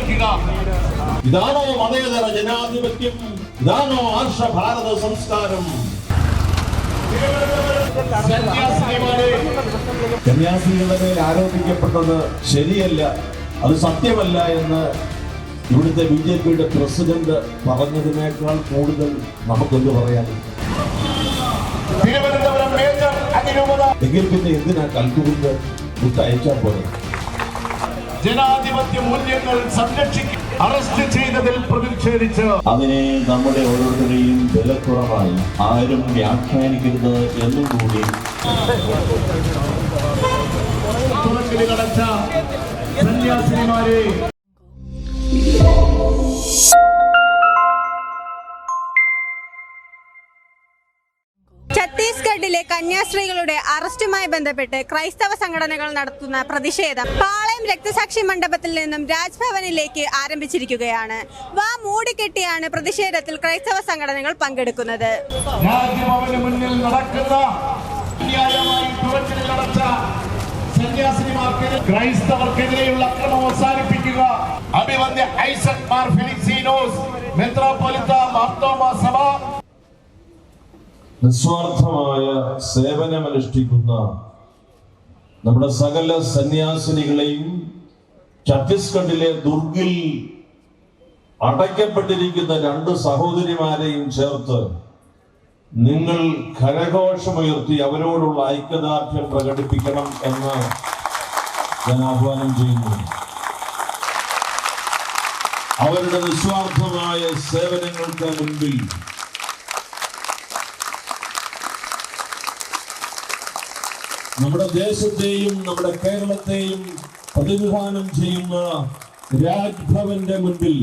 അവസാനിപ്പിക്കുക ഇതാണോ മതേതര ജനാധിപത്യം? ഇതാണോ ആർഷ ഭാരത സംസ്കാരം? കന്യാസ്ത്രീകളുടെ മേൽ ആരോപിക്കപ്പെട്ടത് ശരിയല്ല അത് സത്യമല്ല എന്ന് ഇവിടുത്തെ ബി ജെ പിയുടെ പ്രസിഡന്റ് പറഞ്ഞതിനേക്കാൾ കൂടുതൽ നമുക്കൊന്ന് പറയാൻ എങ്കിൽ പിന്നെ എന്തിനാ കൽക്കുകൊണ്ട് അയച്ചാൽ പോലെ ജനാധിപത്യ മൂല്യങ്ങൾ സംരക്ഷിക്കും അറസ്റ്റ് ചെയ്തതിൽ പ്രതിഷേധിച്ച്. അതിനെ നമ്മുടെ ഓരോരുത്തരെയും വിലക്കുറവായി ആരും വ്യാഖ്യാനിക്കരുത് എന്നും കൂടി. കടച്ച സന്യാസിനിമാരെ ഛത്തീസ്ഗഡിലെ കന്യാസ്ത്രീകളുടെ അറസ്റ്റുമായി ബന്ധപ്പെട്ട് ക്രൈസ്തവ സംഘടനകൾ നടത്തുന്ന പ്രതിഷേധം പാളയം രക്തസാക്ഷി മണ്ഡപത്തിൽ നിന്നും രാജ്ഭവനിലേക്ക് ആരംഭിച്ചിരിക്കുകയാണ്. വാ മൂടിക്കെട്ടിയാണ് പ്രതിഷേധത്തിൽ ക്രൈസ്തവ സംഘടനകൾ പങ്കെടുക്കുന്നത്. ക്രൈസ്തവർക്കെതിരെയുള്ള അക്രമം അവസാനിപ്പിക്കുക. അഭിവന്ദ്യ ഐസക് മാർ ഫിലിക്സീനോസ് മെത്രോപൊലിത്ത മാർത്തോമ സഭ നിസ്വാർത്ഥമായ സേവനമനുഷ്ഠിക്കുന്ന നമ്മുടെ സകല സന്യാസിനികളെയും ഛത്തീസ്ഗഡിലെ ദുർഗിൽ അടയ്ക്കപ്പെട്ടിരിക്കുന്ന രണ്ട് സഹോദരിമാരെയും ചേർത്ത് നിങ്ങൾ കരഘോഷമുയർത്തി അവരോടുള്ള ഐക്യദാർഢ്യം പ്രകടിപ്പിക്കണം എന്ന് ഞാൻ ആഹ്വാനം ചെയ്യുന്നു. അവരുടെ നിസ്വാർത്ഥമായ സേവനങ്ങൾക്ക് മുൻപിൽ നമ്മുടെ ദേശത്തെയും നമ്മുടെ കേരളത്തെയും പ്രതിനിധാനം ചെയ്യുന്ന രാജ്ഭവന്റെ മുൻപിൽ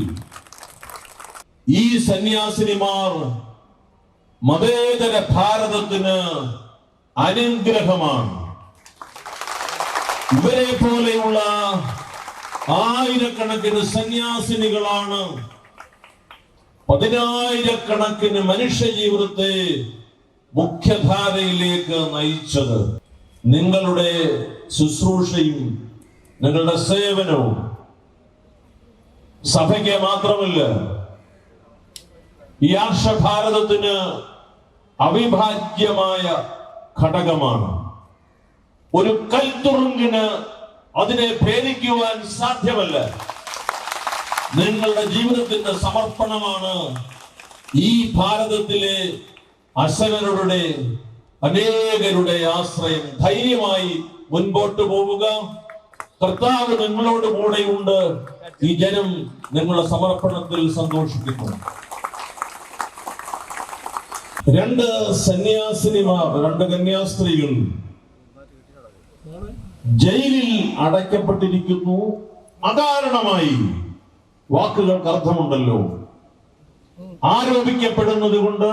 ഈ സന്യാസിനിമാർ മതേതര ഭാരതത്തിന് അനുഗ്രഹമാണ്. ഇവരെ പോലെയുള്ള ആയിരക്കണക്കിന് സന്യാസിനികളാണ് പതിനായിരക്കണക്കിന് മനുഷ്യ ജീവിതത്തെ മുഖ്യധാരയിലേക്ക് നയിച്ചത്. നിങ്ങളുടെ ശുശ്രൂഷയും നിങ്ങളുടെ സേവനവും സഭയ്ക്ക് മാത്രമല്ല ഈ ആർഷഭാരതത്തിന് അവിഭാജ്യമായ ഘടകമാണ്. ഒരു കൽത്തുറുങ്കിന് അതിനെ ഭേദിക്കുവാൻ സാധ്യമല്ല. നിങ്ങളുടെ ജീവിതത്തിന്റെ സമർപ്പണമാണ് ഈ ഭാരതത്തിലെ അശനരുടെ അനേകരുടെ ആശ്രയം ധൈര്യമായി മുൻപോട്ട് പോവുക. കർത്താവ് നിങ്ങളോട് കൂടെയുണ്ട്. ഈ ജനം നിങ്ങളുടെ സമർപ്പണത്തിൽ സന്തോഷിക്കുന്നു. രണ്ട് സന്യാസിനിമാർ രണ്ട് കന്യാസ്ത്രീകൾ ജയിലിൽ അടയ്ക്കപ്പെട്ടിരിക്കുന്നു. അകാരണമായി വാക്കുകൾക്ക് അർത്ഥമുണ്ടല്ലോ. ആരോപിക്കപ്പെടുന്നത് കൊണ്ട്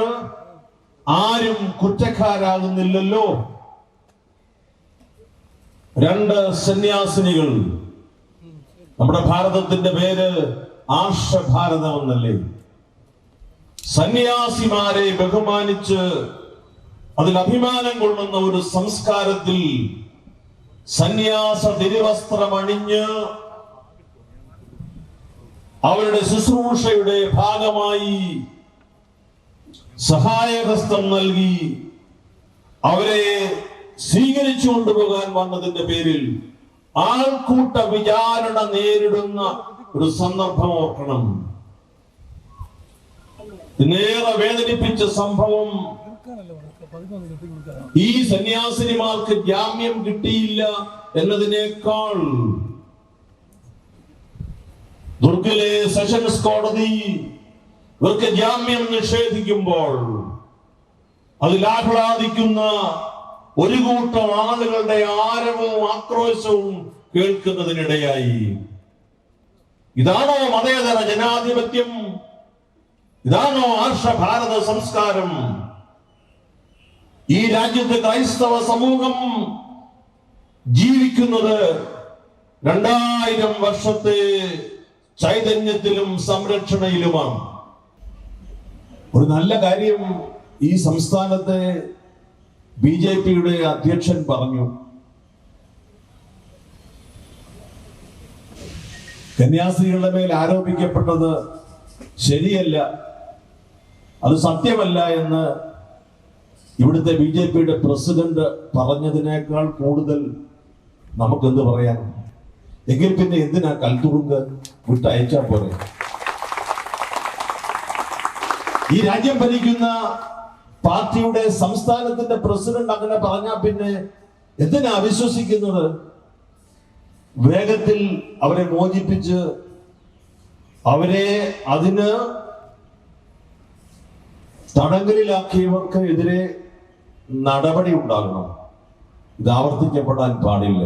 ആരും കുറ്റക്കാരാകുന്നില്ലല്ലോ. രണ്ട് സന്യാസിനികൾ. നമ്മുടെ ഭാരതത്തിന്റെ പേര് ആർഷഭാരതം എന്നല്ലേ സന്യാസിമാരെ ബഹുമാനിച്ച് അതിൽ അഭിമാനം കൊള്ളുന്ന ഒരു സംസ്കാരത്തിൽ സന്യാസ തിരുവസ്ത്രമണിഞ്ഞ് അവരുടെ ശുശ്രൂഷയുടെ ഭാഗമായി സഹായഹസ്തം നൽകി അവരെ സ്വീകരിച്ചു കൊണ്ടുപോകാൻ വന്നതിന്റെ പേരിൽ ആൾക്കൂട്ട വിചാരണ നേരിടുന്ന ഒരു സന്ദർഭം ഓർക്കണം. നേരെ വേദനിപ്പിച്ച സംഭവം ഈ സന്യാസിനിമാർക്ക് ജാമ്യം കിട്ടിയില്ല എന്നതിനേക്കാൾ ദുർഗിലെ സെഷൻസ് കോടതി ഇവർക്ക് ജാമ്യം നിഷേധിക്കുമ്പോൾ അതിൽ ആഹ്ലാദിക്കുന്ന ഒരു കൂട്ടം ആളുകളുടെ ആരവവും ആക്രോശവും കേൾക്കുന്നതിനിടയായി. ഇതാണോ മതേതര ജനാധിപത്യം? ഇതാണോ ഭാരത സംസ്കാരം? ഈ രാജ്യത്തെ ക്രൈസ്തവ സമൂഹം ജീവിക്കുന്നത് രണ്ടായിരം വർഷത്തെ ചൈതന്യത്തിലും സംരക്ഷണയിലുമാണ്. ഒരു നല്ല കാര്യം ഈ സംസ്ഥാനത്തെ ബി ജെ പിയുടെ അധ്യക്ഷൻ പറഞ്ഞു. കന്യാസ്ത്രീകളുടെ മേൽ ആരോപിക്കപ്പെട്ടത് ശരിയല്ല അത് സത്യമല്ല എന്ന് ഇവിടുത്തെ ബി ജെ പിയുടെ പ്രസിഡന്റ് പറഞ്ഞതിനേക്കാൾ കൂടുതൽ നമുക്കെന്ത് പറയാം? എങ്കിൽ പിന്നെ എന്തിനാ കൽത്തുറുങ്ക് വിട്ടയച്ചാൽ പോരെ? ഈ രാജ്യം ഭരിക്കുന്ന പാർട്ടിയുടെ സംസ്ഥാനത്തിന്റെ പ്രസിഡന്റ് അങ്ങനെ പറഞ്ഞാൽ പിന്നെ എന്തിനാ അവിശ്വസിക്കുന്നത് വേഗത്തിൽ അവരെ മോചിപ്പിച്ച് അവരെ അതിന് തടങ്കലിലാക്കിയവർക്ക് എതിരെ നടപടി ഉണ്ടാകണം. ഇത് ആവർത്തിക്കപ്പെടാൻ പാടില്ല.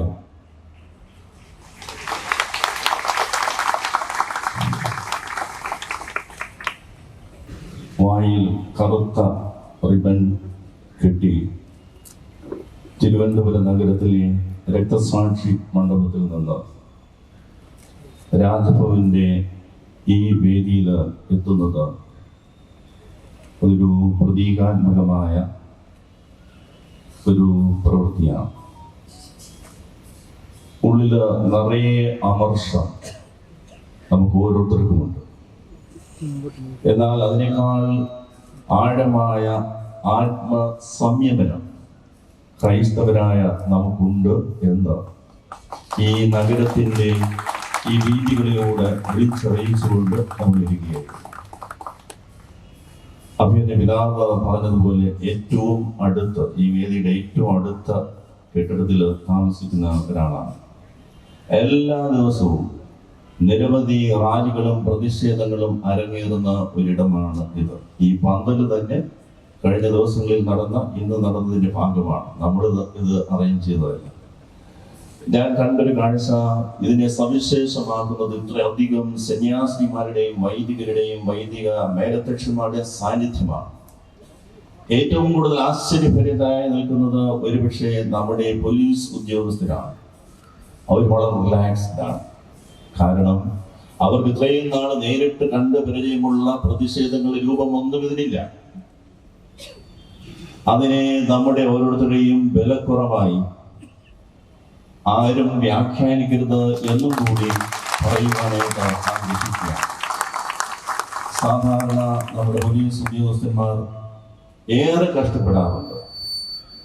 വായിൽ കറുത്ത റിബൺ കെട്ടി തിരുവനന്തപുരം നഗരത്തിലെ രക്തസാക്ഷി മണ്ഡപത്തിൽ നിന്ന് രാജഭവന്റെ ഈ വേദിയിൽ എത്തുന്നത് ഒരു പ്രതീകാത്മകമായ ഒരു പ്രവൃത്തിയാണ്. ഉള്ളിൽ നിറയെ അമർഷം നമുക്ക് ഓരോരുത്തർക്കുമുണ്ട്. എന്നാൽ അതിനേക്കാൾ ആഴമായ ആത്മ സംയമനം ക്രൈസ്തവരായ നമുക്കുണ്ട് എന്ന് ഈ നഗരത്തിന്റെ ഈ വീതികളിലൂടെ വിളിച്ചറിയിച്ചുകൊണ്ട് നമ്മൾ ഇരിക്കുകയാണ്. അഭിയുടെ പിതാവ് പറഞ്ഞതുപോലെ ഏറ്റവും അടുത്ത് ഈ വേദിയുടെ ഏറ്റവും അടുത്ത കെട്ടിടത്തിൽ താമസിക്കുന്ന ഒരാളാണ്. എല്ലാ ദിവസവും നിരവധി റാലികളും പ്രതിഷേധങ്ങളും അരങ്ങേറുന്ന ഒരിടമാണ് ഇത്. ഈ പന്തൽ തന്നെ കഴിഞ്ഞ ദിവസങ്ങളിൽ നടന്ന ഇന്ന് നടന്നതിന്റെ ഭാഗമാണ്. നമ്മൾ ഇത് അറേഞ്ച് ചെയ്തതല്ല. ഞാൻ കണ്ടൊരു കാഴ്ച. ഇതിനെ സവിശേഷമാക്കുന്നത് ഇത്രയധികം സന്യാസിമാരുടെയും വൈദികരുടെയും വൈദിക മേലധ്യക്ഷന്മാരുടെയും സാന്നിധ്യമാണ്. ഏറ്റവും കൂടുതൽ ആശ്ചര്യഭരിതരായി നിൽക്കുന്നത് ഒരുപക്ഷെ നമ്മുടെ പോലീസ് ഉദ്യോഗസ്ഥരാണ്. അവർ വളരെ റിലാക്സ്ഡ് ആണ്. കാരണം അവർ ഇത്രയും നാൾ നേരിട്ട് കണ്ട് പരിചയമുള്ള പ്രതിഷേധങ്ങൾ രൂപം ഒന്നും ഇതിനില്ല അതിനെ നമ്മുടെ ഓരോരുത്തരുടെയും ബലക്കുറവായി ആരും വ്യാഖ്യാനിക്കരുത് എന്നും കൂടി പറയുവാനായിട്ട് ആഗ്രഹിക്കുക. സാധാരണ നമ്മുടെ പോലീസ് ഉദ്യോഗസ്ഥന്മാർ ഏറെ കഷ്ടപ്പെടാറുണ്ട്.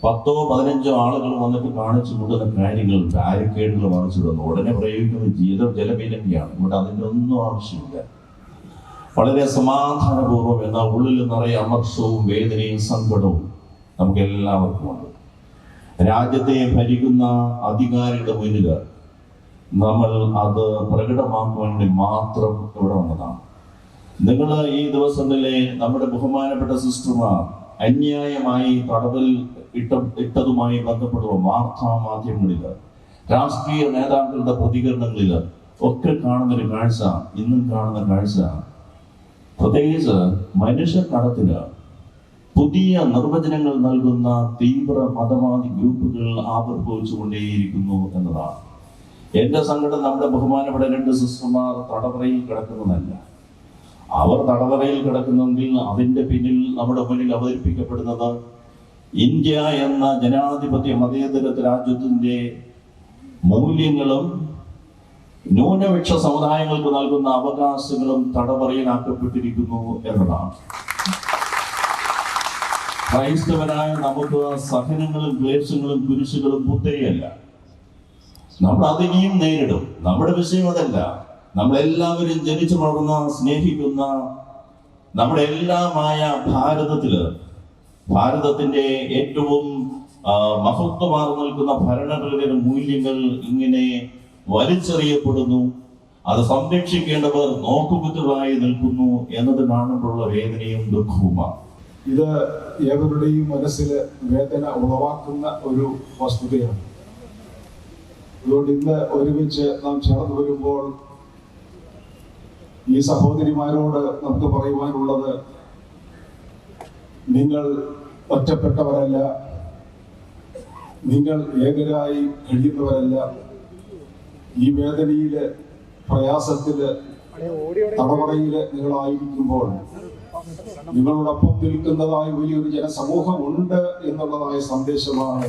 പത്തോ പതിനഞ്ചോ ആളുകൾ വന്നിട്ട് കാണിച്ചു കൊടുക്കുന്ന കാര്യങ്ങൾ ബാരിക്കേഡുകൾ വാങ്ങിച്ചു തന്നു? ഉടനെ പ്രയോഗിക്കുന്നത് ജീവിതം ജലപീരങ്കിയാണ്. ഇവിടെ അതിന്റെ ഒന്നും ആവശ്യമില്ല. വളരെ സമാധാനപൂർവം എന്നാൽ ഉള്ളിൽ നിറയെ അമർഷവും വേദനയും സങ്കടവും നമുക്ക് എല്ലാവർക്കും ഉണ്ട്. രാജ്യത്തെ ഭരിക്കുന്ന അധികാരിയുടെ മുന്നിൽ നമ്മൾ അത് പ്രകടമാക്കുവാൻ വേണ്ടി മാത്രം ഇവിടെ വന്നതാണ്. നിങ്ങൾ ഈ ദിവസങ്ങളിലെ നമ്മുടെ ബഹുമാനപ്പെട്ട സിസ്റ്റർമാർ അന്യായമായി തടവിൽ ഇട്ട ഇട്ടതുമായി ബന്ധപ്പെടുന്ന വാർത്താ മാധ്യമങ്ങളിൽ രാഷ്ട്രീയ നേതാക്കളുടെ പ്രതികരണങ്ങളിൽ ഒക്കെ കാണുന്ന ഒരു കാഴ്ച ഇന്നും കാണുന്ന കാഴ്ച. പ്രത്യേകിച്ച് മനുഷ്യക്കടത്തിന് പുതിയ നിർവചനങ്ങൾ നൽകുന്ന തീവ്ര മതവാദി ഗ്രൂപ്പുകൾ ആവിർഭവിച്ചുകൊണ്ടേയിരിക്കുന്നു എന്നതാണ്. എന്റെ സങ്കടം നമ്മുടെ ബഹുമാനപ്പെട്ട രണ്ട് സിസ്റ്റർമാർ തടവറയിൽ കിടക്കുന്നതല്ല. അവർ തടവറയിൽ കിടക്കുന്നെങ്കിൽ അതിന്റെ പിന്നിൽ നമ്മുടെ മുന്നിൽ അവതരിപ്പിക്കപ്പെടുന്നത് ഇന്ത്യ എന്ന ജനാധിപത്യ മതേതര രാജ്യത്തിന്റെ മൂല്യങ്ങളും ന്യൂനപക്ഷ സമുദായങ്ങൾക്ക് നൽകുന്ന അവകാശങ്ങളും തടവറയിലാക്കപ്പെട്ടിരിക്കുന്നു എന്നതാണ്. ക്രൈസ്തവനായ നമുക്ക് സഹനങ്ങളും ക്ലേശങ്ങളും കുരിശുകളും പുത്തരിയല്ല നമ്മൾ അതിനെയും നേരിടും. നമ്മുടെ വിഷയം അതല്ല. നമ്മളെല്ലാവരും ജനിച്ചു വളർന്ന സ്നേഹിക്കുന്ന നമ്മുടെ എല്ലാമായ ഭാരതത്തിൽ ഭാരതത്തിന്റെ ഏറ്റവും മഹത്വമാർ മഹത്വമാർന്നു നിൽക്കുന്ന ഭരണഘടനയുടെ മൂല്യങ്ങൾ ഇങ്ങനെ വലിച്ചെറിയപ്പെടുന്നു. അത് സംരക്ഷിക്കേണ്ടവർ നോക്കുകുത്തുകളായി നിൽക്കുന്നു എന്നത് കാണുമ്പോഴുള്ള വേദനയും ദുഃഖവുമാണ്. ഇത് ഏവരുടെയും മനസ്സിൽ വേദന ഉളവാക്കുന്ന ഒരു വസ്തുതയാണ്. അതുകൊണ്ട് ഇന്ന് ഒരുമിച്ച് നാം ചേർന്ന് വരുമ്പോൾ ഈ സഹോദരിമാരോട് നമുക്ക് പറയുവാനുള്ളത് നിങ്ങൾ ഒറ്റപ്പെട്ടവരല്ല. നിങ്ങൾ ഏകരായി കഴിയുന്നവരല്ല. ഈ വേദനയിൽ പ്രയാസത്തിൽ തടവറയിൽ നിങ്ങളായിരിക്കുമ്പോൾ നിങ്ങളോടൊപ്പം നിൽക്കുന്നതായ വലിയൊരു ജനസമൂഹം ഉണ്ട് എന്നുള്ളതായ സന്ദേശമാണ്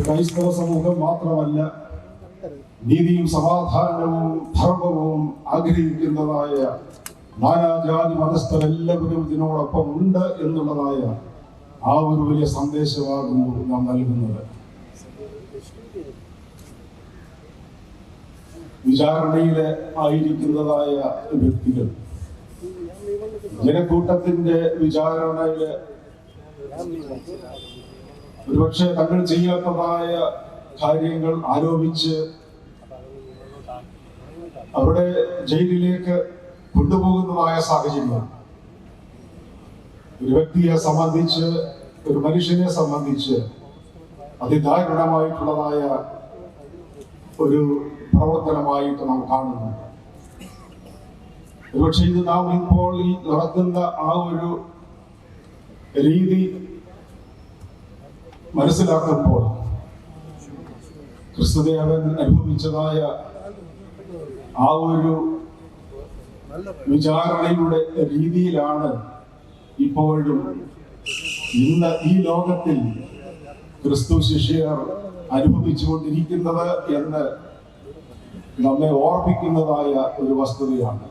ക്രൈസ്തവ സമൂഹം മാത്രമല്ല നീതിയും സമാധാനവും ധർമ്മവും ആഗ്രഹിക്കുന്നതായ നാനാജാതി മതസ്ഥരെല്ലാവരും ഇതിനോടൊപ്പം ഉണ്ട് എന്നുള്ളതായ ആ ഒരു വലിയ സന്ദേശമാകുന്നു നാം നൽകുന്നത്. വിചാരണയിലെ ആയിരിക്കുന്നതായ വ്യക്തികൾ. ജനക്കൂട്ടത്തിന്റെ വിചാരണയിൽ ഒരുപക്ഷെ തങ്ങൾ ചെയ്യാത്തതായ കാര്യങ്ങൾ ആരോപിച്ച് അവിടെ ജയിലിലേക്ക് കൊണ്ടുപോകുന്നതായ സാഹചര്യമാണ് ഒരു വ്യക്തിയെ സംബന്ധിച്ച് ഒരു മനുഷ്യനെ സംബന്ധിച്ച് അതിദാരുണമായിട്ടുള്ളതായ ഒരു പ്രവർത്തനമായിട്ട് നാം കാണുന്നു. ഒരുപക്ഷെ ഇത് നാം ഇപ്പോൾ ഈ നടക്കുന്ന ആ ഒരു രീതി മനസ്സിലാക്കുമ്പോൾ ക്രിസ്തുദേവൻ അനുഭവിച്ചതായ ആ ഒരു വിചാരണയുടെ രീതിയിലാണ് ഇപ്പോഴും ഇന്ന് ഈ ലോകത്തിൽ ക്രിസ്തു ശിഷ്യർ അനുഭവിച്ചുകൊണ്ടിരിക്കുന്നത് എന്ന് നമ്മെ ഓർപ്പിക്കുന്നതായ ഒരു വസ്തുതയാണ്.